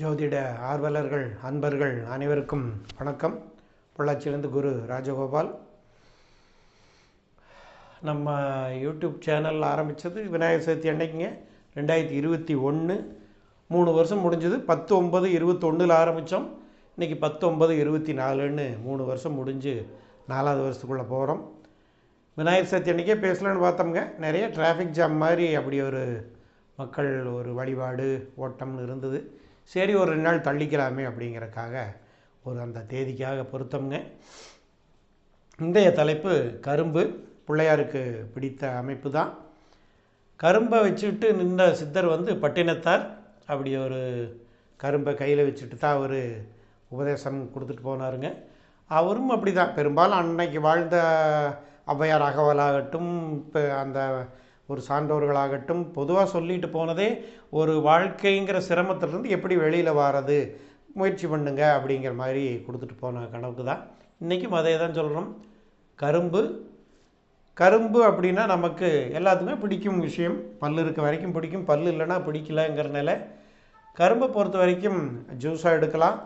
ஜோதிட ஆர்வலர்கள் அன்பர்கள் அனைவருக்கும் வணக்கம். பொள்ளாச்சியிலிருந்து குரு ராஜகோபால். நம்ம யூடியூப் சேனல் ஆரம்பித்தது விநாயகர் சதுர்த்தி அன்னைக்குங்க. ரெண்டாயிரத்தி இருபத்தி ஒன்று மூணு வருஷம் முடிஞ்சது. பத்து ஒம்பது இருபத்தொன்னில் ஆரம்பித்தோம் இன்றைக்கி பத்தொம்பது இருபத்தி நாலுன்னு மூணு வருஷம் முடிஞ்சு நாலாவது வருஷத்துக்குள்ளே போகிறோம் விநாயகர் சதுர்த்தி அன்றைக்கே பேசலான்னு பார்த்தோம்ங்க. நிறைய டிராஃபிக் ஜாம் மாதிரி அப்படி ஒரு மக்கள் ஒரு வழிபாடு ஓட்டம்னு இருந்தது. சரி ஒரு ரெண்டு நாள் தள்ளிக்கலாமே அப்படிங்கிறக்காக ஒரு அந்த தேதிக்காக பொருத்தம்ங்க. இன்றைய தலைப்பு கரும்பு. பிள்ளையாருக்கு பிடித்த அமைப்பு தான் கரும்பை வச்சுட்டு நின்ற சித்தர் வந்து பட்டினத்தார். அப்படி ஒரு கரும்பை கையில் வச்சுட்டு தான் அவர் உபதேசம் கொடுத்துட்டு போனாருங்க. அவரும் அப்படி தான் பெரும்பாலும் அன்னைக்கு வாழ்ந்த ஔவையார் அகவலாகட்டும் இப்போ அந்த ஒரு சான்றோர்களாகட்டும் பொதுவாக சொல்லிட்டு போனதே ஒரு வாழ்க்கைங்கிற சிரமத்திலிருந்து எப்படி வெளியில் வாரது முயற்சி பண்ணுங்க அப்படிங்கிற மாதிரி கொடுத்துட்டு போன கணக்கு தான். இன்றைக்கும் அதே தான் சொல்கிறோம் கரும்பு கரும்பு அப்படின்னா நமக்கு எல்லாத்துக்குமே பிடிக்கும் விஷயம். பல் இருக்க வரைக்கும் பிடிக்கும். பல் இல்லைன்னா பிடிக்கலங்கிறனால கரும்பை பொறுத்த வரைக்கும் ஜூஸாக எடுக்கலாம்.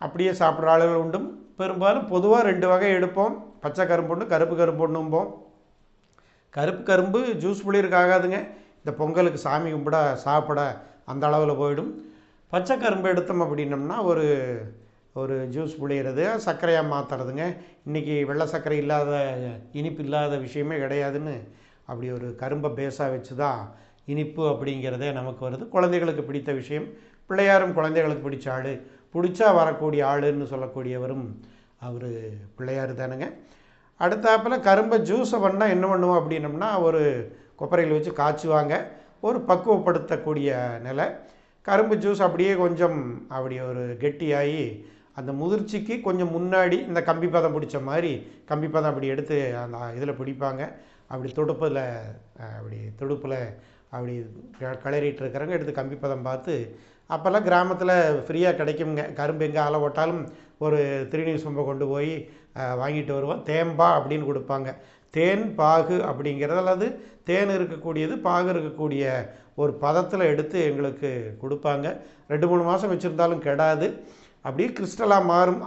அப்படியே சாப்பிட்ற ஆளுகள் உண்டும். பெரும்பாலும் பொதுவாக ரெண்டு வகை எடுப்போம். பச்சை கரும்பு ஒன்று கருப்பு கரும்பு ஒன்றும்போம் கருப்பு கரும்பு ஜூஸ் புளிருக்கு ஆகாதுங்க. இந்த பொங்கலுக்கு சாமி கும்பிட சாப்பிட அந்த அளவில் போயிடும். பச்சை கரும்பு எடுத்தோம் அப்படின்னம்னா ஒரு ஒரு ஜூஸ் புளியறது சர்க்கரையாக மாற்றுறதுங்க இன்றைக்கி வெள்ளை சர்க்கரை இல்லாத இனிப்பு இல்லாத விஷயமே கிடையாதுன்னு அப்படி ஒரு கரும்பை பேஸாக வச்சு தான் இனிப்பு அப்படிங்கிறதே நமக்கு வருது. குழந்தைகளுக்கு பிடித்த விஷயம். பிள்ளையாரும் குழந்தைகளுக்கு பிடிச்ச ஆள். பிடிச்சா வரக்கூடிய ஆளுன்னு சொல்லக்கூடியவரும் அவர் பிள்ளையார் தானுங்க. அடுத்தாப்பில் கரும்பை ஜூஸை பண்ணால் என்ன பண்ணுவோம் அப்படின்னம்னா ஒரு கொப்பரையில் வச்சு காய்ச்சுவாங்க. ஒரு பக்குவப்படுத்தக்கூடிய நிலை. கரும்பு ஜூஸ் அப்படியே கொஞ்சம் அப்படி ஒரு கெட்டியாகி அந்த முதிர்ச்சிக்கு கொஞ்சம் முன்னாடி இந்த கம்பி பதம் பிடிச்ச மாதிரி கம்பி பதம் அப்படி எடுத்து அந்த இதில் பிடிப்பாங்க. அப்படி துடுப்பில் அப்படி துடுப்பில் அப்படி கிளறிட்டு இருக்கிறவங்க எடுத்து கம்பி பதம் பார்த்து அப்போல்லாம் கிராமத்தில் ஃப்ரீயாக கிடைக்குங்க கரும்பு எங்கே ஆளை ஓட்டாலும் ஒரு திருநீர் சொம்பை கொண்டு போய் வாங்கிட்டு வருவோம். தேம்பா அப்படின்னு கொடுப்பாங்க. தேன் பாகு அப்படிங்கிறது அல்லது தேன் இருக்கக்கூடியது பாகு இருக்கக்கூடிய ஒரு பதத்தில் எடுத்து எங்களுக்கு கொடுப்பாங்க. ரெண்டு மூணு மாதம் வச்சுருந்தாலும் கெடாது. அப்படியே கிறிஸ்டலாக மாறும்.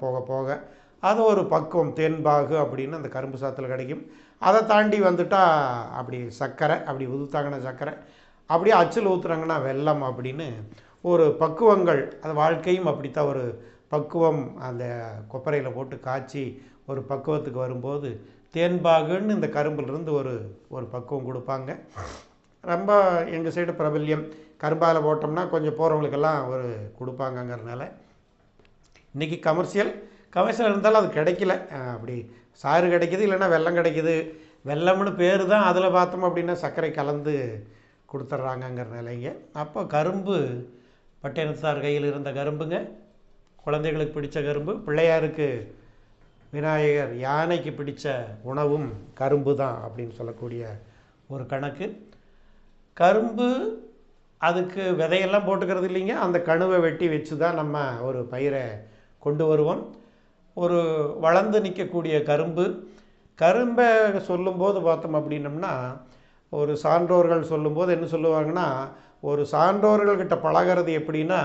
போக போக. அது ஒரு பக்குவம். தேன்பாகு அப்படின்னு அந்த கரும்பு சாத்தில் கிடைக்கும். அதை தாண்டி வந்துட்டால் அப்படி சர்க்கரை அப்படி உதுத்தாங்கன்னா சர்க்கரை அப்படியே அச்சில் ஊற்றுறாங்கன்னா வெல்லம் அப்படின்னு ஒரு பக்குவங்கள். அது வாழ்க்கையும் அப்படித்தான் ஒரு பக்குவம் அந்த கொப்பரையில் போட்டு காய்ச்சி ஒரு பக்குவத்துக்கு வரும்போது தேன்பாகுன்னு இந்த கரும்புலேருந்து ஒரு ஒரு பக்குவம் கொடுப்பாங்க. ரொம்ப எங்கள் சைடு பிரபல்யம். கரும்பால் போட்டோம்னா கொஞ்சம் போகிறவங்களுக்கெல்லாம் ஒரு கொடுப்பாங்கங்கிறதுனால. இன்றைக்கி கமர்ஷியல் கமர்ஷியல் இருந்தாலும் அது கிடைக்கல. அப்படி சாறு கிடைக்கிது இல்லைன்னா வெள்ளம் கிடைக்கிது. வெள்ளம்னு பேர் தான் அதில் பார்த்தோம் அப்படின்னா சர்க்கரை கலந்து கொடுத்துட்றாங்கங்கிற நிலைங்க அப்போ கரும்பு பட்டினத்தார் கையில் இருந்த கரும்புங்க. குழந்தைகளுக்கு பிடிச்ச கரும்பு பிள்ளையாருக்கு விநாயகர் யானைக்கு பிடித்த உணவும் கரும்பு தான் அப்படின்னு சொல்லக்கூடிய ஒரு கணக்கு. கரும்பு அதுக்கு விதையெல்லாம் போட்டுக்கிறது இல்லைங்க. அந்த கணுவை வெட்டி வச்சு தான் நம்ம ஒரு பயிரை கொண்டு வருவோம். ஒரு வளர்ந்து நிற்கக்கூடிய கரும்பு. கரும்பை சொல்லும்போது பார்த்தோம் அப்படின்னம்னா ஒரு சான்றோர்கள் சொல்லும்போது என்ன சொல்லுவாங்கன்னா ஒரு சான்றோர்கள்கிட்ட பழகிறது எப்படின்னா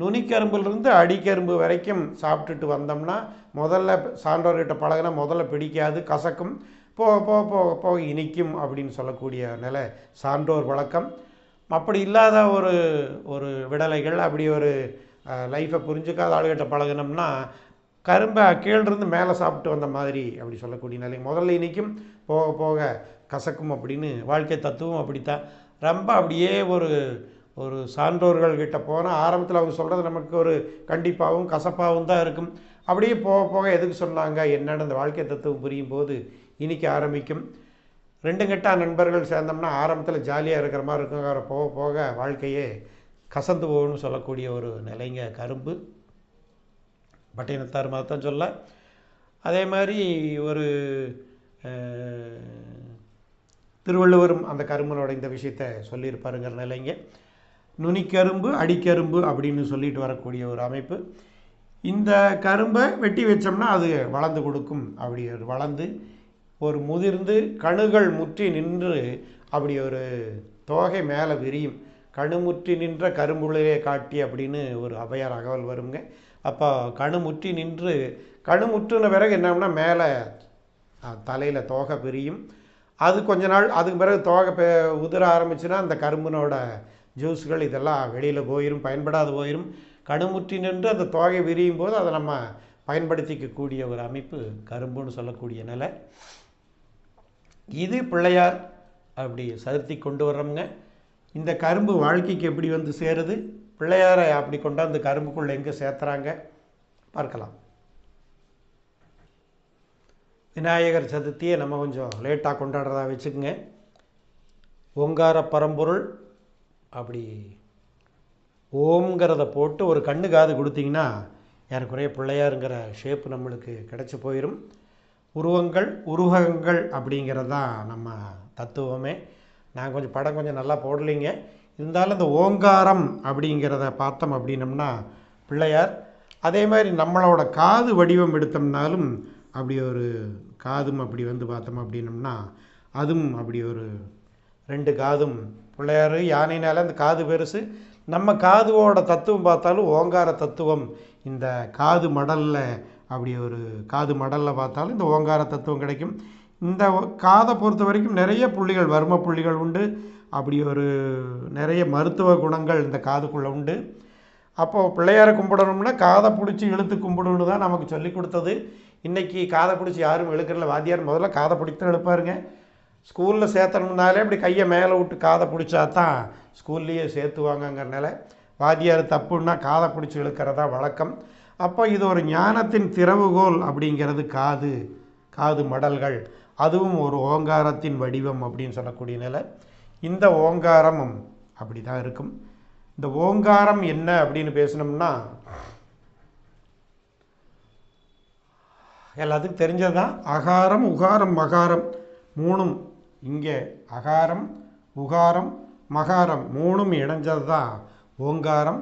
நுனிக்கரும்புலேருந்து அடிக்கரும்பு வரைக்கும் சாப்பிட்டுட்டு வந்தோம்னா முதல்ல சான்றோர்கிட்ட பழகினா முதல்ல பிடிக்காது கசக்கும். போக போக போக போக இனிக்கும் அப்படின்னு சொல்லக்கூடிய நிலை. சான்றோர் வழக்கம். அப்படி இல்லாத ஒரு ஒரு விடலைகள் அப்படி ஒரு லைஃப்பை புரிஞ்சுக்காத ஆளுகிட்ட பழகினோம்னா கரும்பை கீழிருந்து மேலே சாப்பிட்டு வந்த மாதிரி அப்படி சொல்லக்கூடிய நிலை. முதல்ல இனிக்கும் போக போக கசக்கும் அப்படின்னு வாழ்க்கை தத்துவம் அப்படித்தான். ரொம்ப அப்படியே ஒரு ஒரு சான்றோர்கள்கிட்ட போனால் ஆரம்பத்தில் அவங்க சொல்கிறது நமக்கு ஒரு கண்டிப்பாகவும் கசப்பாகவும் தான் இருக்கும். அப்படியே போக போக எதுக்கு சொன்னாங்க? என்னென்னு அந்த வாழ்க்கை தத்துவம் புரியும் போது இனிக்க ஆரம்பிக்கும். ரெண்டு கெட்டா நண்பர்கள் சேர்ந்தோம்னா ஆரம்பத்தில் ஜாலியாக இருக்கிற மாதிரி இருக்கும். போக போக வாழ்க்கையே கசந்து போகணும்னு சொல்லக்கூடிய ஒரு நிலைங்க கரும்பு. பட்டினத்தார் தான் சொல்ல. அதே மாதிரி ஒரு திருவள்ளுவரும் அந்த கரும்பனோட இந்த விஷயத்தை சொல்லியிருப்பாருங்கிற நிலைங்க. நுனிக்கரும்பு அடிக்கரும்பு அப்படின்னு சொல்லிட்டு வரக்கூடிய ஒரு அமைப்பு. இந்த கரும்பை வெட்டி வச்சோம்னா அது வளர்ந்து கொடுக்கும். அப்படி ஒரு வளர்ந்து ஒரு முதிர்ந்து கணுகள் முற்றி நின்று அப்படி ஒரு தோகை மேலே விரியும். கணுமுற்றி நின்ற கரும்புளிலே காட்டி அப்படின்னு ஒரு அபயார் அகவல் வருங்க. அப்போ கணுமுற்றி நின்று கணுமுற்றின பிறகு என்னம்னா மேலே தலையில் தோகை பிரியும் அது கொஞ்ச நாள் அதுக்கு பிறகு தோகை உதிர ஆரம்பிச்சுன்னா அந்த கரும்பினோட ஜூஸ்கள் இதெல்லாம் வெளியில் போயிடும் பயன்படாது போயிடும் கணுமுற்றி நின்று அந்த தோகை விரியும் போது அதை நம்ம பயன்படுத்திக்கக்கூடிய ஒரு அமைப்பு கரும்புன்னு சொல்லக்கூடிய நிலை. இது பிள்ளையார் அப்படி சதுர்த்தி கொண்டு வர்றோம்ங்க இந்த கரும்பு வாழ்க்கைக்கு எப்படி வந்து சேருது? பிள்ளையாரை அப்படி கொண்டாந்து கரும்புக்குள்ளே எங்கே சேர்த்துறாங்க? பார்க்கலாம். விநாயகர் சதுர்த்தியை நம்ம கொஞ்சம் லேட்டாக கொண்டாடுறதா வச்சுக்கோங்க. ஓங்கார பரம்பொருள் அப்படி ஓம்ங்கிறத போட்டு ஒரு கண்ணு காது கொடுத்தீங்கன்னா ஏறக்குறைய பிள்ளையாருங்கிற ஷேப்பு நம்மளுக்கு கிடச்சி போயிடும் உருவங்கள் உருவகங்கள் அப்படிங்கிறது தான் நம்ம தத்துவமே. நான் கொஞ்சம் படம் கொஞ்சம் நல்லா போடலைங்க. இருந்தாலும் இந்த ஓங்காரம் அப்படிங்கிறத பார்த்தோம் அப்படின்னம்னா பிள்ளையார் அதே மாதிரி நம்மளோட காது வடிவம் எடுத்தோம்னாலும் அப்படி ஒரு காதும் அப்படி வந்து பார்த்தோம் அப்படின்னம்னா அதுவும் அப்படி ஒரு ரெண்டு காதும் பிள்ளையார் யானைனால அந்த காது பெருசு. நம்ம காதுவோட தத்துவம் பார்த்தாலும் ஓங்கார தத்துவம். இந்த காது மடலில் அப்படி ஒரு காது மடலில் பார்த்தாலும் இந்த ஓங்கார தத்துவம் கிடைக்கும். இந்த காதை பொறுத்த வரைக்கும் நிறைய புள்ளிகள் வர்ம புள்ளிகள் உண்டு. அப்படி ஒரு நிறைய மருத்துவ குணங்கள் இந்த காதுக்குள்ளே உண்டு. அப்போது பிள்ளையாரை கும்பிடணும்னா காதை பிடிச்சி இழுத்து கும்பிடணும்னு தான் நமக்கு சொல்லி கொடுத்தது. இன்றைக்கி காதை பிடிச்சி யாரும் இழுக்கிறல வாத்தியார் முதல்ல காதை பிடித்து இழுப்பாருங்க. ஸ்கூலில் சேர்த்தணும்னாலே இப்படி கையை மேலே விட்டு காதை பிடிச்சா தான் ஸ்கூல்லையே சேர்த்துவாங்கங்கிறனால வாத்தியார் தப்புன்னா காதை பிடிச்சி இழுக்கிறதா வழக்கம். அப்போ இது ஒரு ஞானத்தின் திறவுகோல் அப்படிங்கிறது காது காது மடல்கள். அதுவும் ஒரு ஓங்காரத்தின் வடிவம் அப்படின்னு சொல்லக்கூடிய நிலை. இந்த ஓங்காரமும் அப்படி தான் இருக்கும். இந்த ஓங்காரம் என்ன அப்படின்னு பேசினோம்னா எல்லாத்துக்கும் தெரிஞ்சது தான் அகாரம் உகாரம் மகாரம் மூணும் இங்கே அகாரம் உகாரம் மகாரம் மூணும் இணைஞ்சது தான் ஓங்காரம்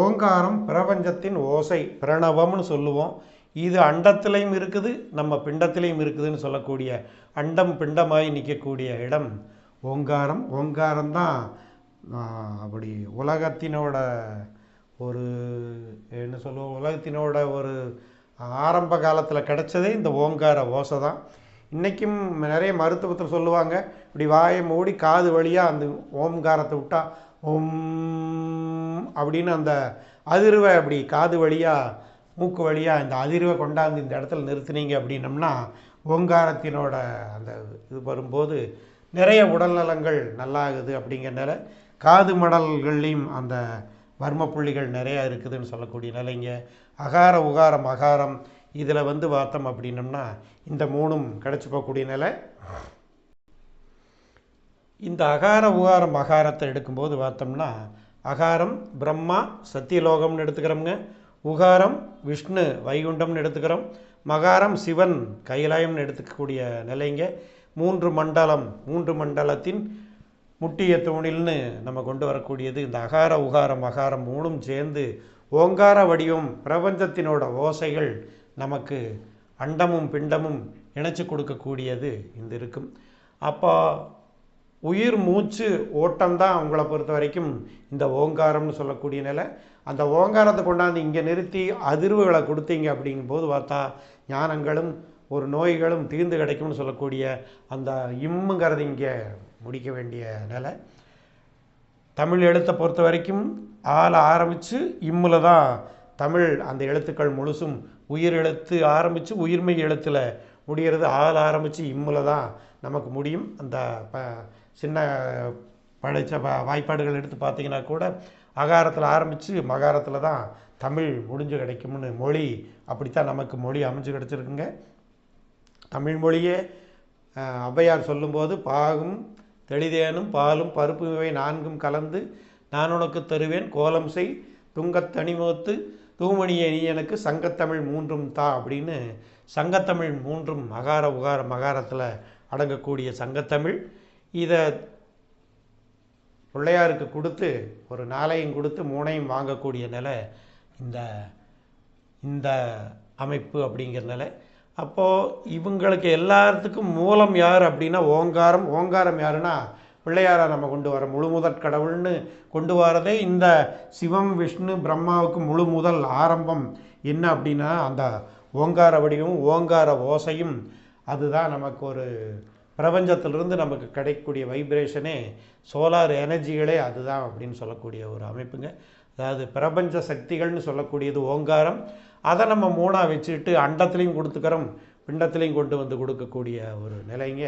ஓங்காரம் பிரபஞ்சத்தின் ஓசை பிரணவம்னு சொல்லுவோம். இது அண்டத்திலையும் இருக்குது நம்ம பிண்டத்திலையும் இருக்குதுன்னு சொல்லக்கூடிய அண்டம் பிண்டமாய் நிற்கக்கூடிய இடம். ஓங்காரம் ஓங்காரம் தான் அப்படி உலகத்தினோட ஒரு என்ன சொல்லுவோம் உலகத்தினோட ஒரு ஆரம்ப காலத்தில் கிடைச்சதே இந்த ஓங்கார ஓசை தான் இன்றைக்கும் நிறைய மருத்துவத்தில் சொல்லுவாங்க இப்படி வாயை மூடி காது வழியாக அந்த ஓம்காரத்தை விட்டால் ஓம் அப்படின்னு அந்த அதிர்வை அப்படி காது வழியாக மூக்கு வழியாக இந்த அதிர்வை கொண்டாந்து இந்த இடத்துல நிறுத்துனீங்க அப்படின்னம்னா ஓங்காரத்தினோட அந்த இது வரும்போது நிறைய உடல்நலங்கள் நல்லாகுது அப்படிங்கிறனால காது மடல்கள்லேயும் அந்த வர்ம புள்ளிகள் நிறையா இருக்குதுன்னு சொல்லக்கூடிய நிலைங்க. அகார உகாரம் அகாரம் இதில் வந்து பார்த்தோம் அப்படின்னம்னா இந்த மூணும் கிடச்சி போகக்கூடிய நிலை. இந்த அகார உகாரம் அகாரத்தை எடுக்கும்போது பார்த்தோம்னா அகாரம் பிரம்மா சத்தியலோகம்னு எடுத்துக்கிறோம்ங்க. உகாரம் விஷ்ணு வைகுண்டம்னு எடுத்துக்கிறோம். மகாரம் சிவன் கைலாயம்னு எடுத்துக்கக்கூடிய நிலைங்க. மூன்று மண்டலம் மூன்று மண்டலத்தின் முட்டிய தூணில்னு நம்ம கொண்டு வரக்கூடியது. இந்த அகார உகாரம் அகாரம் மூணும் சேர்ந்து ஓங்கார வடிவம் பிரபஞ்சத்தினோட ஓசைகள் நமக்கு அண்டமும் பிண்டமும் இணைச்சி கொடுக்கக்கூடியது இந்த இருக்கும். அப்போ உயிர் மூச்சு ஓட்டம்தான் அவங்கள பொறுத்த வரைக்கும் இந்த ஓங்காரம்னு சொல்லக்கூடிய நிலை. அந்த ஓங்காரத்தை கொண்டாந்து இங்கே நிறுத்தி அதிர்வுகளை கொடுத்தீங்க அப்படிங்கும்போது பார்த்தா ஞானங்களும் ஒரு நோய்களும் தீர்ந்து கிடைக்கும்னு சொல்லக்கூடிய அந்த இம்முங்கிறது இங்கே முடிக்க வேண்டிய நிலை. தமிழ் எழுத்தை பொறுத்த வரைக்கும் ஆள ஆரம்பித்து இம்மில் தான் தமிழ் அந்த எழுத்துக்கள் முழுசும் உயிர் எழுத்து ஆரம்பித்து உயிர்மை எழுத்தில் முடிகிறது ஆள் ஆரம்பித்து இம்மில் தான் நமக்கு முடியும். அந்த ப சின்ன படைத்த வா வாய்ப்பாடுகள் எடுத்து பார்த்தீங்கன்னா கூட அகாரத்தில் ஆரம்பித்து மகாரத்தில் தான் தமிழ் முடிஞ்சு கிடைக்கும்னு மொழி அப்படித்தான் நமக்கு மொழி அமைஞ்சு கிடச்சிருக்குங்க. தமிழ் மொழியே ஔவையார் சொல்லும்போது பாகும் தெளிதேனும் பாலும் பருப்பு இவை நான்கும் கலந்து நான் உனக்கு தருவேன் கோலம் செய் துங்கத் தனிமோத்து தூமணியை நீ எனக்கு சங்கத்தமிழ் மூன்றும் தா அப்படின்னு சங்கத்தமிழ் மூன்றும் மகார உகார மகாரத்தில் அடங்கக்கூடிய சங்கத்தமிழ். இதை பிள்ளையாருக்கு கொடுத்து ஒரு நாளையும் கொடுத்து மூணையும் வாங்கக்கூடிய நிலை இந்த இந்த அமைப்பு அப்படிங்கிற நிலை. அப்போது இவங்களுக்கு எல்லாத்துக்கும் மூலம் யார் அப்படின்னா ஓங்காரம். ஓங்காரம் யாருன்னா பிள்ளையாரை நம்ம கொண்டு வர முழு முதற் கடவுள்னு கொண்டு வரதே இந்த சிவம் விஷ்ணு பிரம்மாவுக்கு முழு முதல் ஆரம்பம். என்ன அப்படின்னா அந்த ஓங்கார வடிவமும் ஓங்கார ஓசையும் அதுதான் நமக்கு ஒரு பிரபஞ்சத்திலிருந்து நமக்கு கிடைக்கக்கூடிய வைப்ரேஷனே சோலார் எனர்ஜிகளே அதுதான் அப்படின்னு சொல்லக்கூடிய ஒரு அமைப்புங்க. அதாவது பிரபஞ்ச சக்திகள்னு சொல்லக்கூடியது ஓங்காரம். அதை நம்ம மூணாக வச்சுட்டு அண்டத்துலேயும் கொடுத்துக்கிறோம் பிண்டத்துலேயும் கொண்டு வந்து கொடுக்கக்கூடிய ஒரு நிலைங்க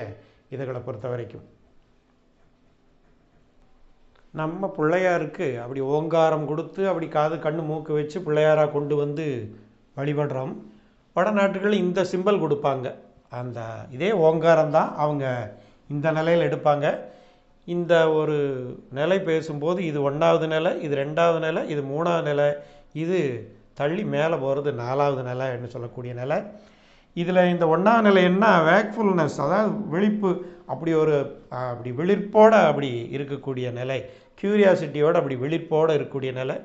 இதுகளை பொறுத்த வரைக்கும் நம்ம பிள்ளையாருக்கு அப்படி ஓங்காரம் கொடுத்து அப்படி காது கண்ணு மூக்கு வச்சு பிள்ளையாராக கொண்டு வந்து வழிபடுறோம். வடநாட்டுகளில் இந்த சிம்பல் கொடுப்பாங்க. அந்த இதே ஓங்காரம் தான் அவங்க இந்த நிலையில் எடுப்பாங்க. இந்த ஒரு நிலை பேசும்போது இது ஒன்றாவது நிலை இது ரெண்டாவது நிலை இது மூணாவது நிலை இது தள்ளி மேலே போகிறது நாலாவது நிலைன்னு சொல்லக்கூடிய நிலை. இதில் இந்த ஒன்றாவது நிலை என்ன? வேக்ஃபுல்னஸ் அதாவது விழிப்பு அப்படி ஒரு அப்படி விழிப்போடு அப்படி இருக்கக்கூடிய நிலை. க்யூரியாசிட்டியோடு அப்படி விழிப்போடு இருக்கக்கூடிய நிலை.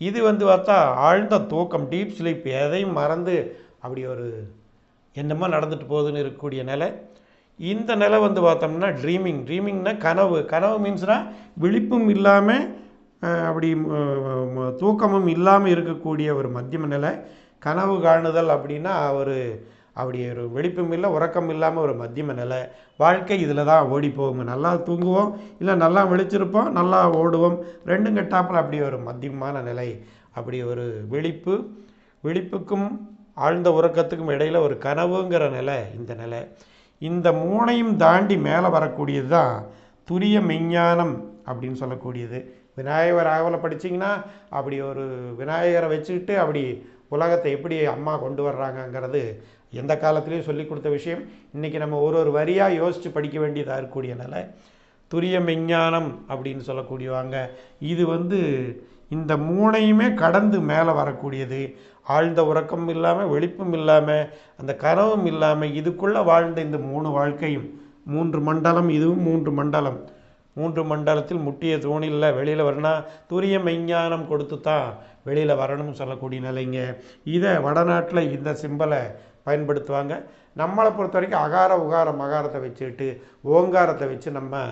இது வந்து பார்த்தா ஆழ்ந்த தூக்கம் டீப் ஸ்லீப் எதையும் மறந்து அப்படி ஒரு என்னமோ நடந்துட்டு போகுதுன்னு இருக்கக்கூடிய நிலை. இந்த நிலை வந்து பார்த்தோம்னா ட்ரீமிங் ட்ரீமிங்னா கனவு. கனவு மீன்ஸ்னால் விழிப்பும் இல்லாமல் அப்படி தூக்கமும் இல்லாமல் இருக்கக்கூடிய ஒரு மத்தியம நிலை. கனவு காணுதல் அப்படின்னா ஒரு அப்படி ஒரு விழிப்பும் இல்லை உறக்கம் இல்லாமல் ஒரு மத்தியம நிலை. வாழ்க்கை இதில் தான் ஓடி போகும் நல்லா தூங்குவோம் இல்லை நல்லா விழிச்சிருப்போம் நல்லா ஓடுவோம். ரெண்டும் கெட்டாப்பில் அப்படி ஒரு மத்தியமான நிலை. அப்படி ஒரு விழிப்பு விழிப்புக்கும் ஆழ்ந்த உறக்கத்துக்கும் இடையில் ஒரு கனவுங்கிற நிலை இந்த நிலை. இந்த மூணையும் தாண்டி மேலே வரக்கூடியது தான் துரிய மெஞ்ஞானம் அப்படின்னு சொல்லக்கூடியது. விநாயகர் ஆவலை படிச்சிங்கன்னா அப்படி ஒரு விநாயகரை வச்சுக்கிட்டு அப்படி உலகத்தை எப்படி அம்மா கொண்டு வர்றாங்கங்கிறது எந்த காலத்துலேயும் சொல்லி கொடுத்த விஷயம். இன்றைக்கி நம்ம ஒரு ஒரு வரியாக யோசித்து படிக்க வேண்டியதாக இருக்கக்கூடிய நிலை. துரிய மெஞ்ஞானம் அப்படின்னு சொல்லக்கூடியவாங்க இது வந்து இந்த மூணையுமே கடந்து மேலே வரக்கூடியது. ஆழ்ந்த உறக்கம் இல்லாமல் வெளிப்பும் இல்லாமல் அந்த கனவும் இல்லாமல் இதுக்குள்ளே வாழ்ந்த இந்த மூணு வாழ்க்கையும். மூன்று மண்டலம் இதுவும் மூன்று மண்டலம். மூன்று மண்டலத்தில் முட்டிய தூணில் வெளியில் வரணும் துரிய மெஞ்ஞானம் கொடுத்து தான் வெளியில் வரணும்னு சொல்லக்கூடிய நிலைங்க. இதை வடநாட்டில் இந்த சிம்பலை பயன்படுத்துவாங்க. நம்மளை பொறுத்த வரைக்கும் அகார உகார மகாரத்தை வச்சுக்கிட்டு ஓங்காரத்தை வச்சு நம்ம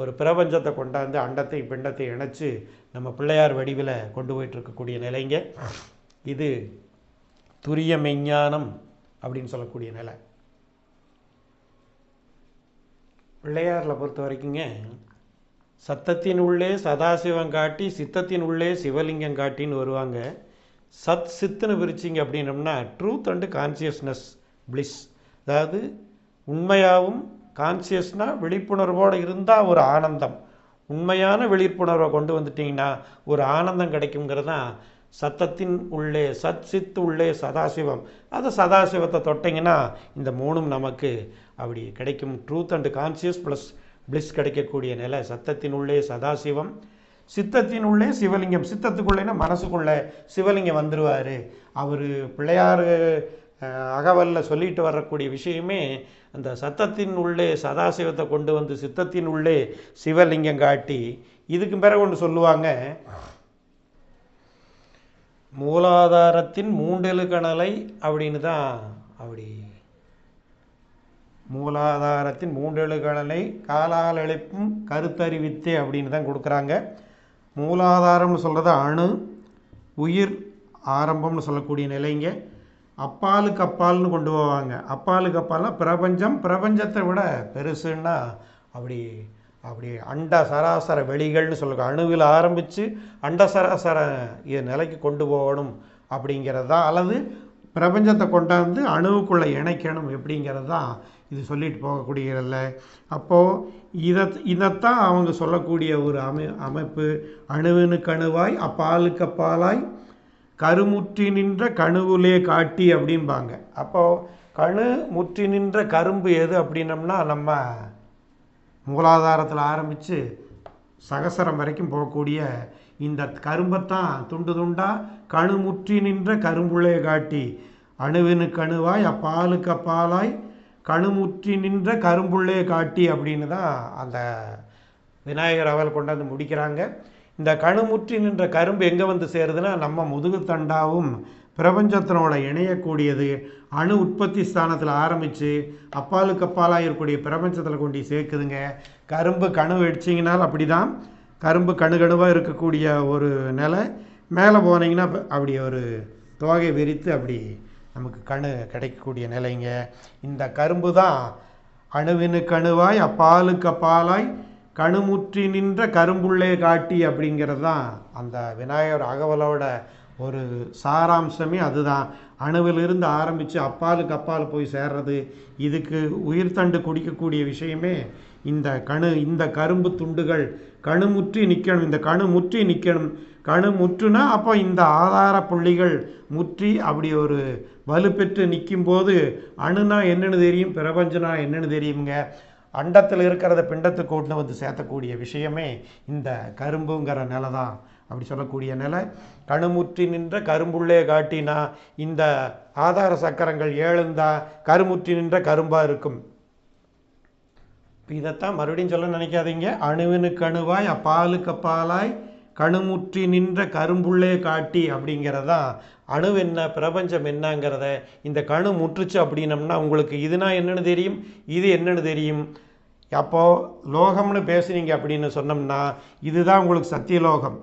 ஒரு பிரபஞ்சத்தை கொண்டாந்து அண்டத்தை பிண்டத்தை இணைச்சி நம்ம பிள்ளையார் வடிவில் கொண்டு போயிட்டுருக்கக்கூடிய நிலைங்க. இது துரிய மெஞ்ஞானம் அப்படின்னு சொல்லக்கூடிய நிலை. பிள்ளையாரில் பொறுத்த வரைக்குங்க சத்தத்தின் உள்ளே சதாசிவம் காட்டி சித்தத்தின் உள்ளே சிவலிங்கம் காட்டின்னு வருவாங்க. சத் சித்துன்னு பிரிச்சிங்க அப்படின்னம்னா ட்ரூத் அண்டு கான்சியஸ்னஸ் பிளிஸ் அதாவது உண்மையாகவும் கான்சியஸ்னால் விழிப்புணர்வோடு இருந்தால் ஒரு ஆனந்தம். உண்மையான விழிப்புணர்வை கொண்டு வந்துட்டிங்கன்னா ஒரு ஆனந்தம் கிடைக்குங்கிறது தான் சத்தத்தின் உள்ளே சத் சித்து உள்ளே சதாசிவம். அது சதாசிவத்தை தொட்டிங்கன்னா இந்த மூணும் நமக்கு அப்படி கிடைக்கும். Truth and conscious plus bliss கிடைக்கக்கூடிய நிலை சத்தத்தின் உள்ளே சதாசிவம் சித்தத்தின் உள்ளே சிவலிங்கம் சித்தத்துக்குள்ளேனா மனசுக்குள்ளே சிவலிங்கம் வந்துடுவார் அவர் பிள்ளையார் அகவலில் சொல்லிட்டு வரக்கூடிய விஷயமே அந்த சத்தத்தின் உள்ளே சதாசிவத்தை கொண்டு வந்து சித்தத்தின் உள்ளே சிவலிங்கம் காட்டி இதுக்கு பிறகு ஒன்று சொல்லுவாங்க. மூலாதாரத்தின் மூண்டெழு கணலை அப்படின்னு தான் அப்படி. மூலாதாரத்தின் மூன்றெழு கணலை காலால் அழைப்பும் கருத்தறிவித்தே அப்படின்னு தான் கொடுக்குறாங்க. மூலாதாரம்னு சொல்கிறது அணு உயிர் ஆரம்பம்னு சொல்லக்கூடிய நிலைங்க அப்பாலுக்கு அப்பால்னு கொண்டு போவாங்க. அப்பாலுக்கு அப்பால்னா பிரபஞ்சம் பிரபஞ்சத்தை விட பெருசுன்னா அப்படி அப்படி அண்ட சராசர வெளிகள்னு சொல்லுங்க அணுவில் ஆரம்பித்து அண்ட சராசர நிலைக்கு கொண்டு போகணும் அப்படிங்கிறது தான் அல்லது பிரபஞ்சத்தை கொண்டாந்து அணுவுக்குள்ளே இணைக்கணும் எப்படிங்கிறது தான் இது சொல்லிட்டு போகக்கூடியதில்ல. அப்போது இதை இதைத்தான் அவங்க சொல்லக்கூடிய ஒரு அமை அமைப்பு. அணுவினுக்கு அணுவாய் அப்பாலுக்கு அப்பாலாய் கருமுற்றி நின்ற கணுவுலே காட்டி அப்படிம்பாங்க. அப்போது கணு முற்றி நின்ற கரும்பு எது அப்படின்னம்னா நம்ம மூலாதாரத்தில் ஆரம்பித்து சகசரம் வரைக்கும் போகக்கூடிய இந்த கரும்பைத்தான் துண்டு துண்டாக கணுமுற்றி நின்ற கரும்புளே காட்டி அணுவினுக்கு அணுவாய் அப்பாலுக்கு அப்பாலாய் கணுமுற்றி நின்ற கரும்புள்ளே காட்டி அப்படின்னு தான் அந்த விநாயகர் அவல் கொண்டாந்து முடிக்கிறாங்க. இந்த கணுமுற்றி நின்ற கரும்பு எங்கே வந்து சேருதுன்னா நம்ம முதுகுத்தண்டாவும் பிரபஞ்சத்தினோட இணையக்கூடியது. அணு உற்பத்தி ஸ்தானத்தில் ஆரம்பித்து அப்பாலுக்கு அப்பாலாக இருக்கக்கூடிய பிரபஞ்சத்தில் கொண்டு சேர்க்குதுங்க. கரும்பு கணு வெடிச்சிங்கனால் அப்படி தான் கரும்பு கணு கணுவாக இருக்கக்கூடிய ஒரு நிலை. மேலே போனீங்கன்னா அப்படி ஒரு தோகை விரித்து அப்படி நமக்கு கணு கிடைக்கக்கூடிய நிலைங்க. இந்த கரும்பு தான் அணுவினுக்கு அணுவாய் அப்பாலுக்கு அப்பாலாய் கணுமுற்றி நின்ற கரும்புள்ளே காட்டி அப்படிங்கிறது தான் அந்த விநாயகர் அகவலோட ஒரு சாராம்சமே அதுதான். அணுவிலிருந்து ஆரம்பித்து அப்பாலுக்கு அப்பால் போய் சேர்றது இதுக்கு உயிர்த்தண்டு குடிக்கக்கூடிய விஷயமே இந்த கணு இந்த கரும்பு துண்டுகள் கணுமுற்றி நிற்கணும் இந்த கணு முற்றி நிற்கணும் கணு முற்றுனா அப்போ இந்த ஆதார புள்ளிகள் முற்றி அப்படி ஒரு வலுப்பெற்று நிற்கும்போது அணுனா என்னென்னு தெரியும் பிரபஞ்சனா என்னென்னு தெரியுங்க அண்டத்தில் இருக்கிறத பிண்டத்துக்கு கொண்டு வந்து சேர்த்தக்கூடிய விஷயமே இந்த கரும்புங்கிற நிலை தான் அப்படி சொல்லக்கூடிய நிலை. கணுமுற்றி நின்ற கரும்புள்ளே காட்டினா இந்த ஆதார சக்கரங்கள் ஏழுந்தா கருமுற்றி நின்ற கரும்பாக இருக்கும். இதைத்தான் மறுபடியும் சொல்ல நினைக்காதீங்க. அணுவினுக்கு அணுவாய் அப்பாலுக்கு அப்பாலாய் கணுமுற்றி நின்ற கரும்புள்ளே காட்டி அப்படிங்கிறதான் அணு என்ன பிரபஞ்சம் என்னங்கிறத இந்த கணு முற்றுச்சு அப்படின்னம்னா உங்களுக்கு இதுனா என்னென்னு தெரியும் இது என்னென்னு தெரியும். அப்போது லோகம்னு பேசுனீங்க அப்படின்னு சொன்னோம்னா இதுதான் உங்களுக்கு சத்தியலோகம்.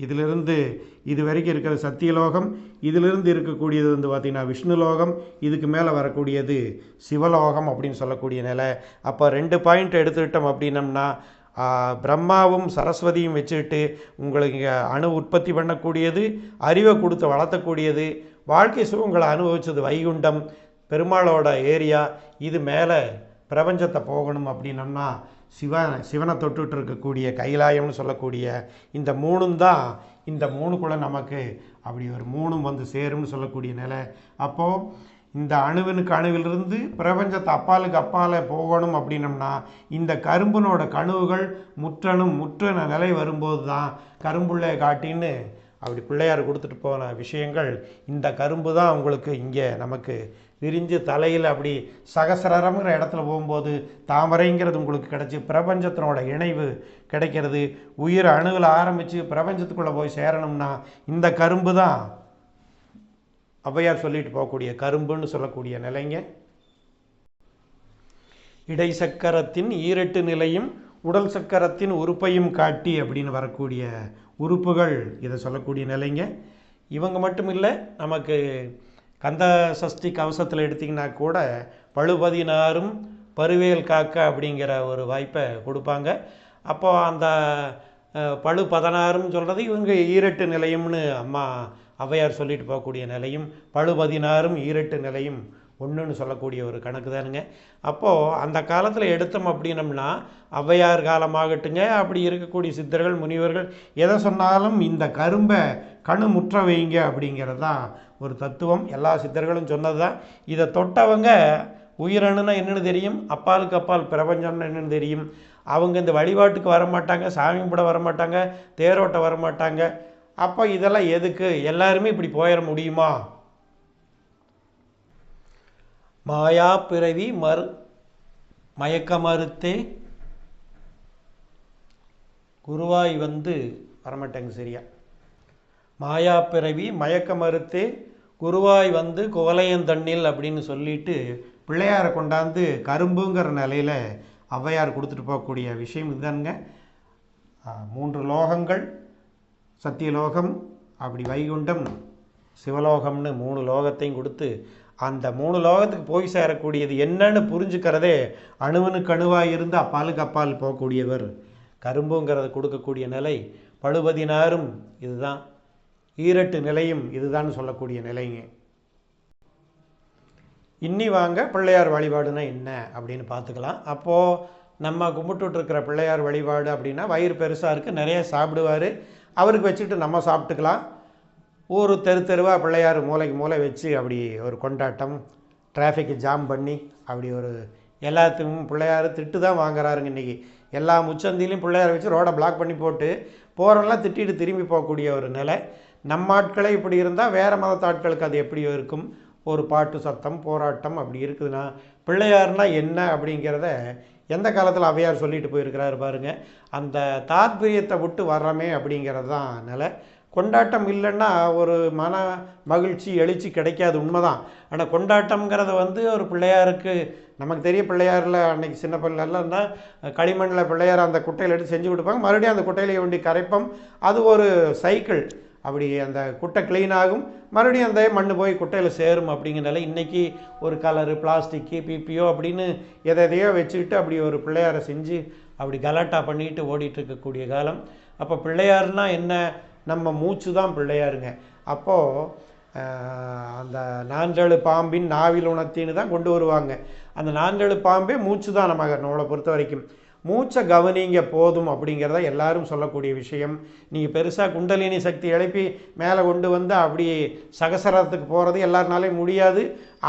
இதிலிருந்து இது வரைக்கும் இருக்கிற சத்தியலோகம் இதிலிருந்து இருக்கக்கூடியது வந்து பார்த்திங்கன்னா விஷ்ணுலோகம் இதுக்கு மேலே வரக்கூடியது சிவலோகம் அப்படின்னு சொல்லக்கூடிய நிலை. அப்போ ரெண்டு பாயிண்ட் எடுத்துக்கிட்டோம் அப்படின்னம்னா பிரம்மாவும் சரஸ்வதியும் வச்சுக்கிட்டு உங்களுக்கு அணு உற்பத்தி பண்ணக்கூடியது அறிவை கொடுத்து வளர்த்தக்கூடியது வாழ்க்கை சுகங்களை அனுபவித்தது வைகுண்டம் பெருமாளோட ஏரியா இது மேலே பிரபஞ்சத்தை போகணும் அப்படின்னம்னா சிவ சிவனை தொட்டுட்டு இருக்கக்கூடிய கைலாயம்னு சொல்லக்கூடிய இந்த மூணும் தான் இந்த மூணுக்குள்ளே நமக்கு அப்படி ஒரு மூணும் வந்து சேரும்னு சொல்லக்கூடிய நிலை. அப்போது இந்த அணுவினுக்கு அணுவிலிருந்து பிரபஞ்சத்தை அப்பாலுக்கு அப்பால போகணும் அப்படின்னம்னா இந்த கரும்பினோட கனவுகள் முற்றணும் முற்றன நிலை வரும்போது தான் கரும்புள்ளைய காட்டின்னு அப்படி பிள்ளையார் கொடுத்துட்டு போன விஷயங்கள் இந்த கரும்பு தான் உங்களுக்கு இங்கே நமக்கு விரிஞ்சு தலையில் அப்படி சகசரங்கிற இடத்துல போகும்போது தாமரைங்கிறது உங்களுக்கு கிடச்சி பிரபஞ்சத்தினோட இணைவு கிடைக்கிறது. உயிர் அணுவில் ஆரம்பித்து பிரபஞ்சத்துக்குள்ளே போய் சேரணும்னா இந்த கரும்பு தான். ஔவையார் சொல்லிட்டு போகக்கூடிய கரும்புன்னு சொல்லக்கூடிய நிலைங்க. இடை சக்கரத்தின் ஈரட்டு நிலையும் உடல் சக்கரத்தின் உறுப்பையும் காட்டி அப்படின்னு வரக்கூடிய உறுப்புகள் இதை சொல்லக்கூடிய நிலைங்க. இவங்க மட்டும் இல்லை நமக்கு கந்த சஷ்டி கவசத்தில் எடுத்திங்கன்னா கூட பழுபதினாறும் பருவேல் காக்க அப்படிங்கிற ஒரு வாய்ப்பை கொடுப்பாங்க. அப்போ அந்த பழு பதினாறும் சொல்கிறது இவங்க ஈரட்டு நிலையம்னு அம்மா ஔவையார் சொல்லிட்டு போகக்கூடிய நிலையும் பழு பதினாறும் ஈரட்டு நிலையும் ஒன்றுன்னு சொல்லக்கூடிய ஒரு கணக்கு தானுங்க. அப்போது அந்த காலத்தில் எடுத்தோம் அப்படின்னம்னா ஔவையார் காலமாகட்டுங்க அப்படி இருக்கக்கூடிய சித்தர்கள் முனிவர்கள் எதை சொன்னாலும் இந்த கரும்பை கணு முற்ற வைங்க அப்படிங்கிறது தான் ஒரு தத்துவம். எல்லா சித்தர்களும் சொன்னது தான் இதை தொட்டவங்க உயிரணுன்னா என்னன்னு தெரியும் அப்பாலுக்கு அப்பால் பிரபஞ்சம்னு என்னன்னு தெரியும். அவங்க இந்த வழிபாட்டுக்கு வர மாட்டாங்க சாமி கும்பிட வர மாட்டாங்க தேரோட்ட வர மாட்டாங்க அப்போ இதெல்லாம் எதுக்கு? எல்லாருமே இப்படி போயிட முடியுமா? மாயா பிறவி மறு மயக்க மறுத்தே குருவாய் வந்து வரமாட்டேங்க சரியா. மாயா பிறவி மயக்க மறுத்தே குருவாய் வந்து குவலையந்தண்ணில் அப்படின்னு சொல்லிட்டு பிள்ளையாரை கொண்டாந்து கரும்புங்கிற நிலையில் ஔவையார் கொடுத்துட்டு போகக்கூடிய விஷயம் இதுதானுங்க. மூன்று லோகங்கள் சத்தியலோகம் அப்படி வைகுண்டம் சிவலோகம்னு மூணு லோகத்தையும் கொடுத்து அந்த மூணு லோகத்துக்கு போய் சேரக்கூடியது என்னன்னு புரிஞ்சுக்கிறதே அணுவனுக்கு அணுவாக இருந்து அப்பாலுக்கு அப்பால் போகக்கூடியவர். கரும்புங்கிறத கொடுக்கக்கூடிய நிலை பழுபதினாரும் இதுதான். ஈரட்டு நிலையும் இதுதான் சொல்லக்கூடிய நிலைங்க. இன்னி வாங்க பிள்ளையார் வழிபாடுனா என்ன அப்படின்னு பார்த்துக்கலாம். அப்போது நம்ம கும்பிட்டுட்ருக்கிற பிள்ளையார் வழிபாடு அப்படின்னா வயிறு பெருசாக இருக்குது நிறைய சாப்பிடுவார். அவருக்கு வச்சுட்டு நம்ம சாப்பிட்டுக்கலாம். ஊர் தெரு தெருவாக பிள்ளையார் மூளைக்கு மூளை வச்சு அப்படி ஒரு கொண்டாட்டம் டிராஃபிக்கு ஜாம் பண்ணி அப்படி ஒரு எல்லாத்துக்கும் பிள்ளையார் திட்டு தான் வாங்குறாருங்க இன்றைக்கி எல்லா முச்சந்திலையும் பிள்ளையார் வச்சு ரோடை பிளாக் பண்ணி போட்டு போகிறவங்களாம் திட்டிட்டு திரும்பி போகக்கூடிய ஒரு நிலை. நம்ம ஆட்களே இப்படி இருந்தால் வேறு மதத்தாட்களுக்கு அது எப்படி இருக்கும்? ஒரு பாட்டு சத்தம் போராட்டம் அப்படி இருக்குதுன்னா பிள்ளையார்னால் என்ன அப்படிங்கிறத எந்த காலத்தில் அவையார் சொல்லிட்டு போயிருக்கிறாரு பாருங்க. அந்த தாத்பரியத்தை விட்டு வர்றமே அப்படிங்கிறது தான் நிலை. கொண்டாட்டம் இல்லைன்னா ஒரு மன மகிழ்ச்சி எழுச்சி கிடைக்காது உண்மைதான். ஆனால் கொண்டாட்டம்ங்கிறத வந்து ஒரு பிள்ளையாருக்கு நமக்கு தெரிய பிள்ளையாரில் அன்னைக்கு சின்ன பிள்ளைலாம் தான் களிமண்ணில் பிள்ளையார் அந்த குட்டையில் எடுத்து செஞ்சு கொடுப்பாங்க. மறுபடியும் அந்த குட்டையில் வேண்டி கரைப்போம். அது ஒரு சைக்கிள். அப்படி அந்த குட்டை க்ளீன் ஆகும். மறுபடியும் அந்த மண் போய் குட்டையில் சேரும் அப்படிங்கிறனால இன்றைக்கி ஒரு கலரு பிளாஸ்டிக்கு பிபிஓ அப்படின்னு எதை எதையோ வச்சுக்கிட்டு அப்படி ஒரு பிள்ளையாரை செஞ்சு அப்படி கலாட்டா பண்ணிட்டு ஓடிட்டு இருக்கக்கூடிய காலம். அப்போ பிள்ளையார்னால் என்ன? நம்ம மூச்சு தான் பிள்ளையாருங்க அப்போது அந்த நான்கெழு பாம்பின் நாவில் உணர்த்தின்னு தான் கொண்டு வருவாங்க. அந்த நான்கெழு பாம்பே மூச்சு தான் நம்ம நம்மளை பொறுத்த வரைக்கும் மூச்சை கவனிங்க போதும் அப்படிங்கிறத எல்லாரும் சொல்லக்கூடிய விஷயம். நீங்கள் பெருசாக குண்டலினி சக்தி எழுப்பி மேலே கொண்டு வந்து அப்படி சகசரத்துக்கு போகிறது எல்லாருனாலையும் முடியாது.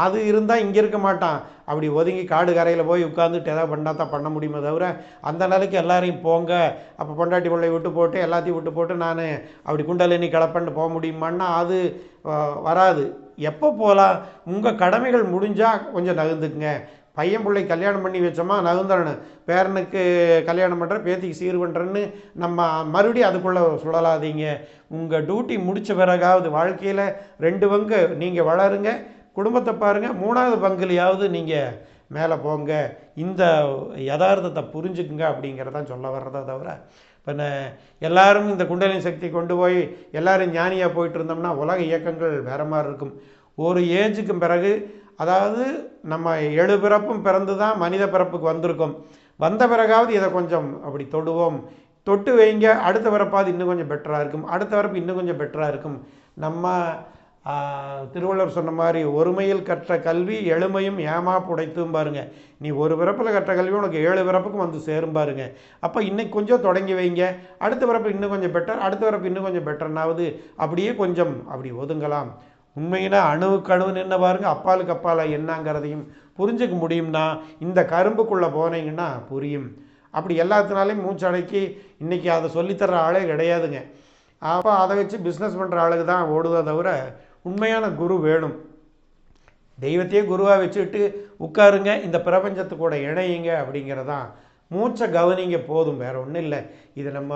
அது இருந்தால் இங்கே இருக்க மாட்டான். அப்படி ஒதுங்கி காடு கரையில் போய் உட்காந்துட்டு எதாவது பண்ணால் தான் பண்ண முடியுமே தவிர அந்த நிலைக்கு எல்லாரையும் போங்க. அப்போ பொண்டாட்டி பிள்ளை விட்டு போட்டு எல்லாத்தையும் விட்டு போட்டு நான் அப்படி குண்டலினி கிளப்பன்னு போக முடியுமான்னா அது வராது. எப்போ போகலாம் உங்கள் கடமைகள் முடிஞ்சால் கொஞ்சம் நகர்ந்துக்குங்க. பையன் பிள்ளை கல்யாணம் பண்ணி வச்சோமா நகுந்தரனு. பேரனுக்கு கல்யாணம் பண்ணுற பேத்திக்கு சீர் பண்ணுறேன்னு நம்ம மறுபடியும் அதுக்குள்ளே சுழலாதீங்க. உங்கள் டியூட்டி முடித்த பிறகாவது வாழ்க்கையில் ரெண்டு பங்கு நீங்கள் வளருங்க குடும்பத்தை பாருங்கள் மூணாவது பங்குலையாவது நீங்கள் மேலே போங்க. இந்த யதார்த்தத்தை புரிஞ்சுக்குங்க அப்படிங்கிறதான் சொல்ல வர்றதை தவிர இப்போ எல்லாரும் இந்த குண்டலின் சக்தி கொண்டு போய் எல்லாரும் ஞானியாக போயிட்டு இருந்தோம்னா உலக இயக்கங்கள் வேற மாதிரி இருக்கும். ஒரு ஏஜுக்கு பிறகு அதாவது நம்ம ஏழு பிறப்பும் பிறந்து தான் மனித பிறப்புக்கு வந்திருக்கோம். வந்த பிறகாவது இதை கொஞ்சம் அப்படி தொடுவோம். தொட்டு வைங்க அடுத்த பிறப்பாவது இன்னும் கொஞ்சம் பெட்டராக இருக்கும். அடுத்த பிறப்பு இன்னும் கொஞ்சம் பெட்டராக இருக்கும். நம்ம திருவள்ளுவர் சொன்ன மாதிரி ஒருமையில் கற்ற கல்வி எளிமையும் ஏமா புடைத்தும் பாருங்க. நீ ஒரு பிறப்பில் கற்ற கல்வி உனக்கு ஏழு பிறப்புக்கும் வந்து சேரும் பாருங்க. அப்போ இன்னைக்கு கொஞ்சம் தொடங்கி வைங்க. அடுத்த பிறப்பு இன்னும் கொஞ்சம் பெட்டர் அடுத்த பிறப்பு இன்னும் கொஞ்சம் பெட்டர்னாவது அப்படியே கொஞ்சம் அப்படி ஒதுங்கலாம். உண்மையினா அணுவுக்கு அணு நின்று பாருங்க அப்பாலுக்கு அப்பால என்னங்கிறதையும் புரிஞ்சுக்க முடியும்னா இந்த கரும்புக்குள்ளே போனீங்கன்னா புரியும். அப்படி எல்லாத்தினாலையும் மூச்சடைக்கி இன்றைக்கி அதை சொல்லித்தர ஆளே கிடையாதுங்க. அப்போ அதை வச்சு பிஸ்னஸ் பண்ணுற ஆளுக்கு தான் ஓடுதே தவிர உண்மையான குரு வேணும். தெய்வத்தையே குருவாக வச்சுக்கிட்டு உட்காருங்க இந்த பிரபஞ்சத்து கூட இணையுங்க அப்படிங்கிறதான் மூச்சை கவனிங்க போதும் வேற ஒன்றும் இல்லை. இது நம்ம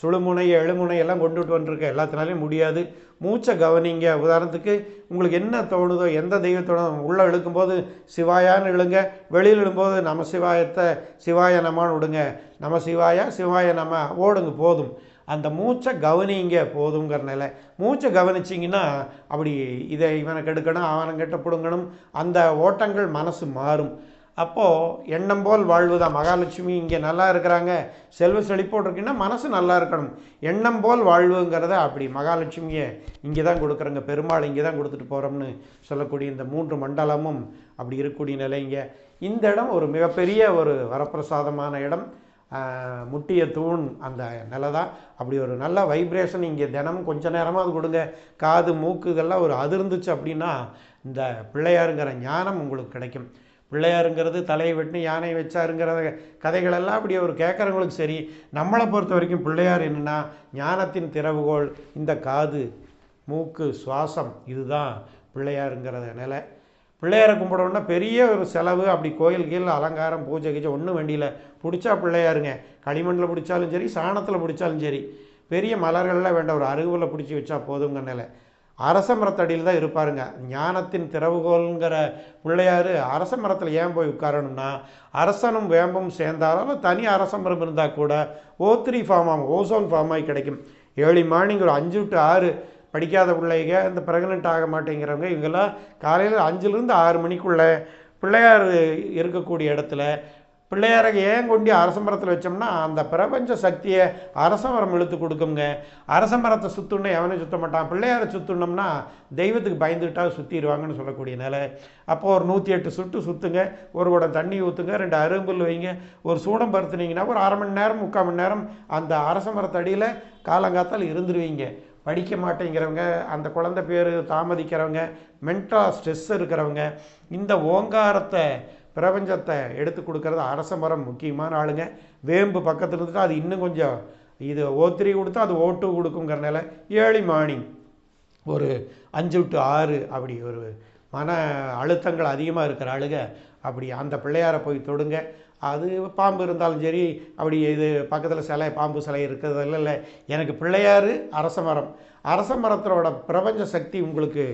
சுழுமுனை எழுமுனை எல்லாம் கொண்டுட்டு வந்துருக்க எல்லாத்தினாலையும் முடியாது. மூச்சை கவனிங்க. உதாரணத்துக்கு உங்களுக்கு என்ன தோணுதோ எந்த தெய்வத்தோட உள்ளே இழுக்கும்போது சிவாயான்னு இழுங்க வெளியில் இழும்போது நம சிவாயத்தை சிவாய நமான்னு விடுங்க. நம சிவாயா சிவாய நம ஓடுங்க போதும். அந்த மூச்சை கவனிங்க போதுங்கிற நிலை. மூச்சை கவனிச்சிங்கன்னா அப்படி இதை இவனை கெடுக்கணும் அவனை கெட்ட பிடுங்கணும் அந்த ஓட்டங்கள் மனசு மாறும். அப்போது எண்ணம் போல் வாழ்வுதான் மகாலட்சுமி இங்கே நல்லா இருக்கிறாங்க. செல்வ செழிப்போடு இருக்குன்னா மனசு நல்லா இருக்கணும். எண்ணம் போல் வாழ்வுங்கிறத அப்படி மகாலட்சுமியை இங்கே தான் கொடுக்குறங்க. பெருமாள் இங்கே தான் கொடுத்துட்டு போகிறோம்னு சொல்லக்கூடிய இந்த மூன்று மண்டலமும் அப்படி இருக்கக்கூடிய நிலைங்க இந்த இடம் ஒரு மிகப்பெரிய ஒரு வரப்பிரசாதமான இடம். முட்டிய தூண் அந்த நிலை தான் அப்படி ஒரு நல்ல வைப்ரேஷன் இங்கே தினமும் கொஞ்ச நேரமாவது கொடுங்க. காது மூக்குகள்லாம் ஒரு அதிர்ந்துச்சு அப்படின்னா இந்த பிள்ளையாருங்கிற ஞானம் உங்களுக்கு கிடைக்கும். பிள்ளையாருங்கிறது தலையை வெட்டி யானை வச்சாருங்கிற கதைகளெல்லாம் அப்படி அவர் கேட்குறவங்களுக்கு சரி நம்மளை பொறுத்த வரைக்கும் பிள்ளையார் என்னென்னா ஞானத்தின் திறவுகோள் இந்த காது மூக்கு சுவாசம் இதுதான் பிள்ளையாருங்கிறத நிலை. பிள்ளையாரை கும்பிடணுன்னா பெரிய ஒரு செலவு அப்படி கோயில் கீழ் அலங்காரம் பூஜை கீஜை ஒன்றும் வேண்டியில. பிடிச்சா பிள்ளையாருங்க. களிமண்ணில் பிடிச்சாலும் சரி சாணத்தில் பிடிச்சாலும் சரி. பெரிய மலர்கள்லாம் வேண்டாம் ஒரு அருகுவில் பிடிச்சி வச்சா போதுங்கிற நிலை. அரச மரத்தடியில் தான் இருப்பாருங்க. ஞானத்தின் திறவுகோல்ங்கிற பிள்ளையார் அரச மரத்தில் ஏன் போய் உட்காரணும்னா அரசனும் வேம்பும் சேர்ந்தாலும் தனி அரச மரம் இருந்தால் கூட ஓ த்ரீ ஃபார்ம் ஆகும் ஓசோன் ஃபார்ம் ஆகி கிடைக்கும். ஏழு மார்னிங் ஒரு அஞ்சு டு ஆறு படிக்காத பிள்ளைங்க இந்த ப்ரெக்னென்ட் ஆக மாட்டேங்கிறவங்க இவங்கெல்லாம் காலையில் அஞ்சுலேருந்து ஆறு மணிக்குள்ளே பிள்ளையார் இருக்கக்கூடிய இடத்துல பிள்ளையாரை ஏன் கொண்டு அரச மரத்தில் வச்சோம்னா அந்த பிரபஞ்ச சக்தியை அரச மரம் இழுத்து கொடுக்குங்க அரச மரத்தை சுற்றுனா எவனையும் சுத்த மாட்டான். பிள்ளையாரை சுற்றுனோம்னா தெய்வத்துக்கு பயந்துக்கிட்டா சுற்றிடுவாங்கன்னு சொல்லக்கூடிய நிலை. அப்போது ஒரு நூற்றி எட்டு சுட்டு சுற்றுங்க ஒரு குடம் தண்ணி ஊற்றுங்க ரெண்டு அரும்புல் வைங்க. ஒரு சூடம் பருத்துனீங்கன்னா ஒரு அரை மணி நேரம் முக்கால் மணி நேரம் அந்த அரச மரத்தடியில் காலங்காத்தால் இருந்துருவீங்க. படிக்க மாட்டேங்கிறவங்க அந்த குழந்தை பேர் தாமதிக்கிறவங்க மென்டலாக ஸ்ட்ரெஸ் இருக்கிறவங்க இந்த ஓங்காரத்தை பிரபஞ்சத்தை எடுத்து கொடுக்கறது அரச மரம் முக்கியமான ஆளுங்க. வேம்பு பக்கத்தில் இருந்துட்டு அது இன்னும் கொஞ்சம் இது ஓ த்ரீ கொடுத்தா அது ஓ டூ கொடுக்குங்கிறனால ஏழி மார்னிங் ஒரு அஞ்சு டு ஆறு அப்படி ஒரு மன அழுத்தங்கள் அதிகமாக இருக்கிற ஆளுங்க. அப்படி அந்த பிள்ளையாரை போய் தொடுங்க. அது பாம்பு இருந்தாலும் சரி அப்படி இது பக்கத்தில் சிலை பாம்பு சிலை இருக்கிறதெல்லாம் இல்லை. எனக்கு பிள்ளையார் அரச மரம். அரச மரத்தோட பிரபஞ்ச சக்தி உங்களுக்கு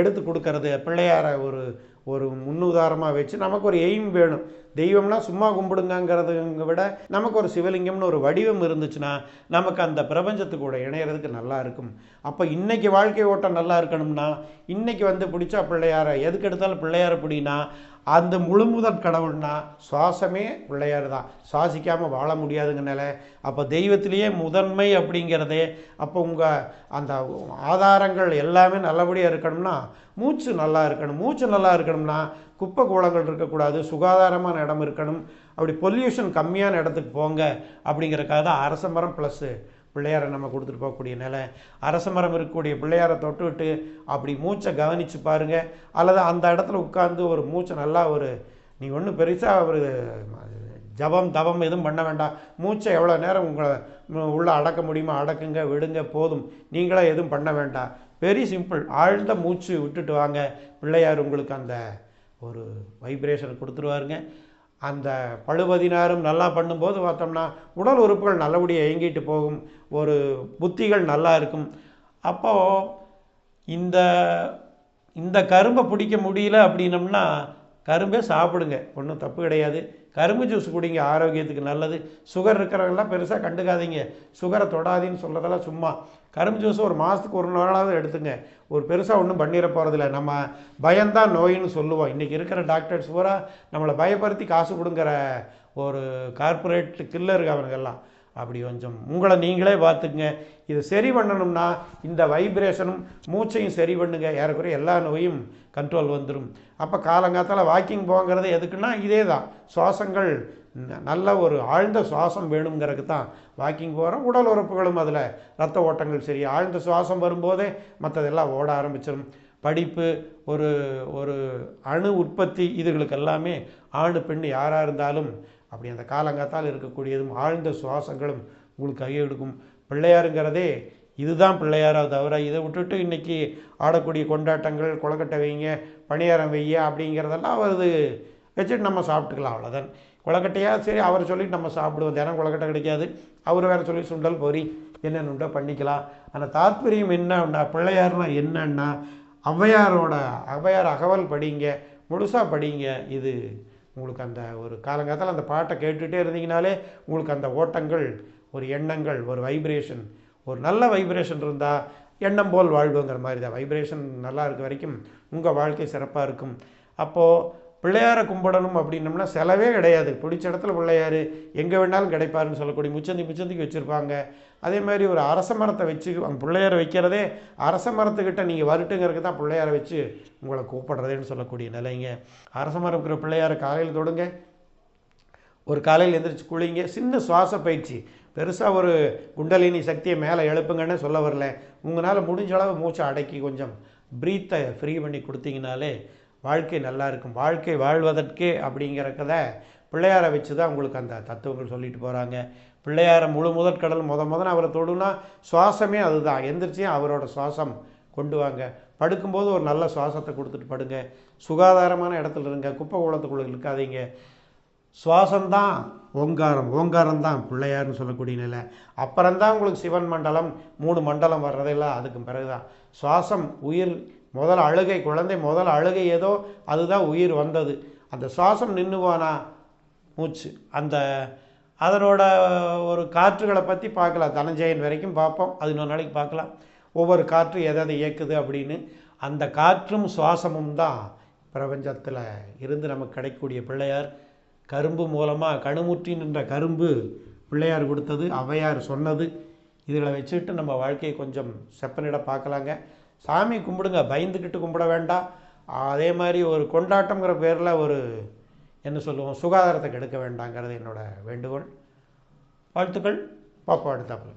எடுத்து கொடுக்கறது. பிள்ளையாரை ஒரு ஒரு முன்னுதாரணமாக வச்சு நமக்கு ஒரு எய்ம் வேணும். தெய்வம்னா சும்மா கும்பிடுங்கங்கிறதுங்க விட நமக்கு ஒரு சிவலிங்கம்னு ஒரு வடிவம் இருந்துச்சுன்னா நமக்கு அந்த பிரபஞ்சத்து கூட இணையறதுக்கு நல்லா இருக்கும். அப்போ இன்றைக்கி வாழ்க்கை ஓட்டம் நல்லா இருக்கணும்னா இன்றைக்கி வந்து பிடிச்சா பிள்ளையாரை எதுக்கு எடுத்தாலும் பிள்ளையாரை பிடினா அந்த முழுமுதற் கடவுள்னா சுவாசமே பிள்ளையார் தான். சுவாசிக்காமல் வாழ முடியாதுங்கனால அப்போ தெய்வத்திலேயே முதன்மை அப்படிங்கிறதே அப்போ உங்கள் அந்த ஆதாரங்கள் எல்லாமே நல்லபடியாக இருக்கணும்னா மூச்சு நல்லா இருக்கணும். மூச்சு நல்லா இருக்கணும்னா குப்பை கூலங்கள் இருக்கக்கூடாது சுகாதாரமான இடம் இருக்கணும். அப்படி பொல்யூஷன் கம்மியான இடத்துக்கு போங்க அப்படிங்கிறக்காக தான் அரச மரம் ப்ளஸ்ஸு பிள்ளையாரை நம்ம கொடுத்துட்டு போகக்கூடிய நிலை. அரச மரம் இருக்கக்கூடிய பிள்ளையாரை தொட்டு விட்டு அப்படி மூச்சை கவனித்து பாருங்கள் அல்லது அந்த இடத்துல உட்காந்து ஒரு மூச்சை நல்லா ஒரு நீ ஒன்றும் பெருசாக ஒரு ஜபம் தவம் எதுவும் பண்ண வேண்டாம். மூச்சை எவ்வளோ நேரம் உங்களை உள்ளே அடக்க முடியுமோ அடக்குங்க விடுங்க போதும். நீங்களே எதுவும் பண்ண வேண்டாம். வெரி சிம்பிள் ஆழ்ந்த மூச்சு விட்டுட்டு வாங்க. பிள்ளையார் உங்களுக்கு அந்த ஒரு வைப்ரேஷன் கொடுத்துருவாருங்க. அந்த பழுவதினாரும் நல்லா பண்ணும்போது பார்த்தோம்னா உடல் உறுப்புகள் நல்லபடியாக இயங்கிட்டு போகும். ஒரு புத்திகள் நல்லா இருக்கும். அப்போது இந்த இந்த கரும்பை பிடிக்க முடியல அப்படின்னம்னா கரும்பே சாப்பிடுங்க. ஒன்றும் தப்பு கிடையாது. கரும்பு ஜூஸ் குடிங்க ஆரோக்கியத்துக்கு நல்லது. சுகர் இருக்கிறவங்களாம் பெருசாக கண்டுக்காதீங்க. சுகரை தொடாதீன்னு சொல்கிறதெல்லாம் சும்மா. கரும்பு ஜூஸ் ஒரு மாதத்துக்கு ஒரு நாளாவது எடுத்துங்க. ஒரு பெருசாக ஒன்றும் பண்ணிட போகிறதில்ல நம்ம பயம்தான் நோயின்னு சொல்லுவோம். இன்றைக்கி இருக்கிற டாக்டர்ஸ் பூரா நம்மளை பயப்படுத்தி காசு கொடுங்குற ஒரு கார்பரேட் கில்லருக்கு அவனுங்கெல்லாம். அப்படி கொஞ்சம் உங்களை நீங்களே பார்த்துக்குங்க. இதை சரி பண்ணணும்னா இந்த வைப்ரேஷனும் மூச்சையும் சரி பண்ணுங்க. ஏறக்குறைய எல்லா நோயும் கண்ட்ரோல் வந்துடும் அப்போ காலங்காத்தால் வாக்கிங் போங்கிறது எதுக்குன்னா இதே தான் சுவாசங்கள் ந- நல்ல ஒரு ஆழ்ந்த சுவாசம் வேணுங்கிறதுக்கு தான் வாக்கிங் போகிறோம் உடல் உறுப்புகளும் அதில் ரத்த ஓட்டங்கள் சரி ஆழ்ந்த சுவாசம் வரும்போதே மற்றதெல்லாம் ஓட ஆரம்பிச்சிடும் படிப்பு ஒரு ஒரு அணு உற்பத்தி இதுகளுக்கு எல்லாமே ஆணு பெண் யாராக இருந்தாலும் அப்படி அந்த காலங்காத்தால் இருக்கக்கூடியதும் ஆழ்ந்த சுவாசங்களும் உங்களுக்கு கையை எடுக்கும் பிள்ளையாருங்கிறதே இதுதான் பிள்ளையாரா தவிர இதை விட்டுட்டு இன்றைக்கி ஆடக்கூடிய கொண்டாட்டங்கள் கொலக்கட்டை வைங்க பணியாரம் வைய அப்படிங்கிறதெல்லாம் வருது. வச்சுட்டு நம்ம சாப்பிட்டுக்கலாம் அவ்வளோதான் கொலக்கட்டையா சரி அவரை சொல்லிட்டு நம்ம சாப்பிடுவோம். தினம் கொலக்கட்டை கிடைக்காது. அவர் வேறு சொல்லி சுண்டல் போரி என்னென்னுண்டோ பண்ணிக்கலாம். ஆனால் தாத்பரியம் என்னன்னா பிள்ளையார்னா என்னன்னா ஔவையாரோட ஔவையார் அகவல் படிங்க முழுசாக படிங்க. இது உங்களுக்கு அந்த ஒரு காலங்காலத்தில் அந்த பாட்டை கேட்டுகிட்டே இருந்தீங்கனாலே உங்களுக்கு அந்த ஓட்டங்கள் ஒரு எண்ணங்கள் ஒரு வைப்ரேஷன் ஒரு நல்ல வைப்ரேஷன் இருந்தால் எண்ணம் போல் வாழ்வுங்கிற மாதிரி தான். வைப்ரேஷன் நல்லா இருக்க வரைக்கும் உங்கள் வாழ்க்கை சிறப்பாக இருக்கும். அப்போது பிள்ளையாரை கும்பிடணும் அப்படின்னம்னா செலவே கிடையாது. பிடிச்ச இடத்துல பிள்ளையார் எங்கே வேணாலும் கிடைப்பாருன்னு சொல்லக்கூடிய முச்சந்தி முச்சந்திக்கு வச்சுருப்பாங்க. அதே மாதிரி ஒரு அரச மரத்தை வச்சு அந்த பிள்ளையாரை வைக்கிறதே அரச மரத்துக்கிட்ட நீங்கள் வருட்டுங்கிறதுக்கு தான் பிள்ளையாரை வச்சு உங்களை கூப்பிடுறதேன்னு சொல்லக்கூடிய நிலைங்க. அரச மரம் இருக்கிற பிள்ளையாரை காலையில் தொடுங்க. ஒரு காலையில் எந்திரிச்சு குளிங்க. சின்ன சுவாச பயிற்சி. பெருசாக ஒரு குண்டலினி சக்தியை மேலே எழுப்புங்கன்னு சொல்ல வரல. உங்களால் முடிஞ்ச அளவு மூச்சை அடக்கி கொஞ்சம் ப்ரீத்தை ஃப்ரீ பண்ணி கொடுத்தீங்கனாலே வாழ்க்கை நல்லா இருக்கும் வாழ்க்கை வாழ்வதற்கே அப்படிங்கிறக்கத பிள்ளையாரை வச்சு தான் உங்களுக்கு அந்த தத்துவங்கள் சொல்லிட்டு போகிறாங்க பிள்ளையாரை முழு முதற் கடல் முத முதல்ல அவரை தொடுனா சுவாசமே அதுதான். எந்திரிச்சியும் அவரோட சுவாசம் கொண்டு வாங்க. படுக்கும்போது ஒரு நல்ல சுவாசத்தை கொடுத்துட்டு படுங்க. சுகாதாரமான இடத்துல இருங்க. குப்பை குளத்துக்குள்ளே இருக்காதீங்க சுவாசம்தான் ஓங்காரம். ஓங்காரம் தான் பிள்ளையார்னு சொல்லக்கூடிய நிலை. அப்புறம்தான் உங்களுக்கு சிவன் மண்டலம் மூணு மண்டலம் வர்றதெல்லாம் அதுக்கு பிறகுதான். சுவாசம் உயிர் முதல் அழுகை குழந்தை முதல் அழுகை ஏதோ அதுதான் உயிர் வந்தது. அந்த சுவாசம் நின்று போனா மூச்சு. அந்த அதனோட ஒரு காற்றுகளை பற்றி பார்க்கலாம். தனஞ்சயன் வரைக்கும் பார்ப்போம். அது இன்னொரு நாளைக்கு பார்க்கலாம். ஒவ்வொரு காற்று எதை இயக்குது அப்படின்னு. அந்த காற்றும் சுவாசமும் தான் பிரபஞ்சத்தில் இருந்து நமக்கு கிடைக்கக்கூடிய பிள்ளையார். கரும்பு மூலமாக கணுமுற்றி நின்ற கரும்பு பிள்ளையார் கொடுத்தது ஔவையார் சொன்னது. இதில் வச்சுட்டு நம்ம வாழ்க்கையை கொஞ்சம் செப்பனிட பார்க்கலாங்க. சாமி கும்பிடுங்க பயந்துக்கிட்டு கும்பிட வேண்டாம். அதே மாதிரி ஒரு கொண்டாட்டங்கிற பேரில் ஒரு என்ன சொல்லுவோம் சுகாதாரத்தை கெடுக்க வேண்டாங்கிறது என்னோடய வேண்டுகோள். வாழ்த்துக்கள் பாப்பா அடுத்தாப்புல.